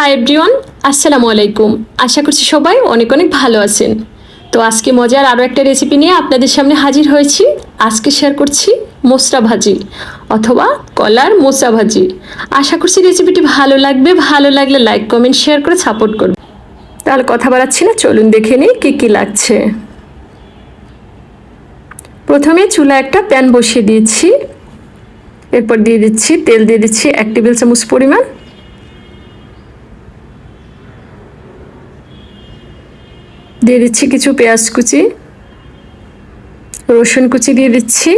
Hi everyone আসসালামু আলাইকুম আশা করছি সবাই অনেক অনেক ভালো আছেন। তো আজকে মজার আরও একটা রেসিপি নিয়ে আপনাদের সামনে হাজির হয়েছি। আজকে শেয়ার করছি মোসরা ভাজি অথবা কলার মোসরা ভাজি। আশা করছি রেসিপিটি ভালো লাগবে। ভালো লাগলে লাইক কমেন্ট শেয়ার করে সাপোর্ট করবে। তাহলে কথা বাড়াচ্ছি না, চলুন দেখে নিই কী কী লাগছে। প্রথমে চুলা একটা প্যান বসিয়ে দিয়েছি। এরপর দিয়ে দিচ্ছি তেল, দিয়ে দিচ্ছি এক টেবিল চামচ পরিমাণ দিয়ে দিচ্ছি কিছু পেঁয়াজ কুচি, রসুন কুচি দিয়ে দিচ্ছি।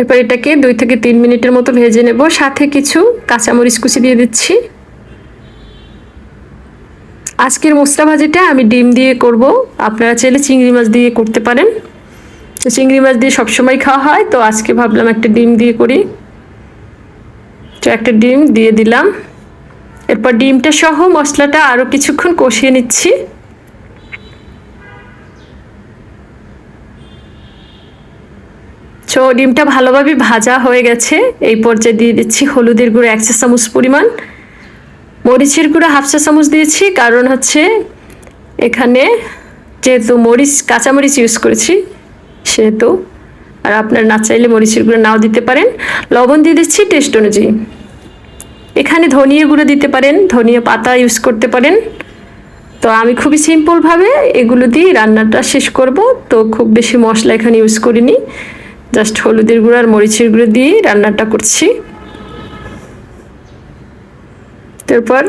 এরপর এটাকে দুই থেকে তিন মিনিটের মতো ভেজে নেব। সাথে কিছু কাঁচামরিচ কুচি দিয়ে দিচ্ছি। আজকের মশলা ভাজিটা আমি ডিম দিয়ে করব। আপনারা চাইলে চিংড়ি মাছ দিয়ে করতে পারেন। তো চিংড়ি মাছ দিয়ে সবসময় খাওয়া হয়, তো আজকে ভাবলাম একটা ডিম দিয়ে করি। তো একটা ডিম দিয়ে দিলাম। এরপর ডিমটা সহ মশলাটা আরও কিছুক্ষণ কষিয়ে নিচ্ছি। তো ডিমটা ভালোভাবে ভাজা হয়ে গেছে। এই পর্যায়ে দিয়ে দিচ্ছি হলুদের গুঁড়ো এক চা চামচ পরিমাণ। মরিচের গুঁড়ো হাফ চা চামচ দিয়েছি, কারণ হচ্ছে এখানে যেহেতু মরিচ কাঁচামরিচ ইউজ করেছি, সেহেতু। আর আপনার না চাইলে মরিচের গুঁড়ো নাও দিতে পারেন। লবণ দিয়ে দিচ্ছি টেস্ট অনুযায়ী। এখানে ধনিয়া গুঁড়ো দিতে পারেন, ধনিয়া পাতা ইউজ করতে পারেন। তো আমি খুবই সিম্পলভাবে এগুলো দিয়ে রান্নাটা শেষ করব। তো খুব বেশি মশলা এখানে ইউজ করিনি। জাস্ট হলুদের গুঁড়ো আর মরিচের গুঁড়ো দিয়ে রান্নাটা করছি। তারপর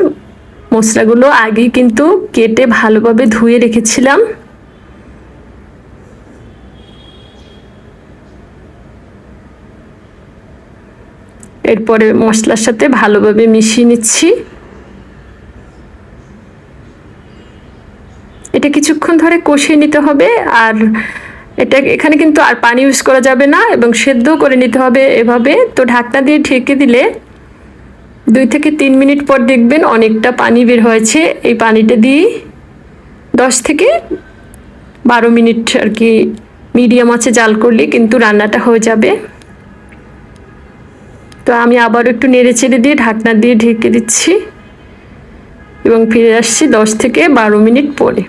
মশলাগুলো আগেই কিন্তু কেটে ভালোভাবে ধুয়ে রেখেছিলাম। এরপরে মশলার সাথে ভালোভাবে মিশিয়ে নিচ্ছি। এটা কিছুক্ষণ ধরে কষিয়ে নিতে হবে আর এটা এখানে কিন্তু আর পানি ইউজ করা যাবে না এবং সেদ্ধ করে নিতে হবে এভাবে। তো ঢাকনা দিয়ে ঢেকে দিলে দুই থেকে তিন মিনিট পর দেখবেন অনেকটা পানি বের হয়েছে। এই পানিটা দিয়ে দশ থেকে বারো মিনিট আর কি মিডিয়াম আছে জাল করলে কিন্তু রান্নাটা হয়ে যাবে। তো আমি আবার একটু নেড়ে চেড়ে দিয়ে ঢাকনা দিয়ে ঢেকে দিচ্ছি। এবং ফিরে আসছি দশ থেকে বারো মিনিট পরে।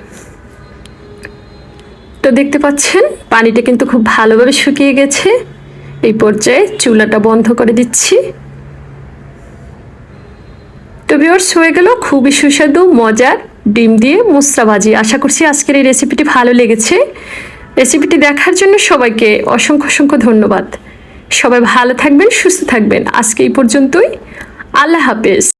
তো দেখতে পাচ্ছেন, পানিটা কিন্তু খুব ভালোভাবে শুকিয়ে গেছে। এই পর্যায়ে চুলাটা বন্ধ করে দিচ্ছি। তো ভিওর্স হয়ে গেল খুবই সুস্বাদু, মজার ডিম দিয়ে মুসরা ভাজি। আশা করছি আজকের এই রেসিপিটি ভালো লেগেছে। রেসিপিটি দেখার জন্য সবাইকে অসংখ্য অসংখ্য ধন্যবাদ। সবাই ভালো থাকবেন সুস্থ থাকবেন। আজকে এই পর্যন্তই। আল্লাহ হাফেজ।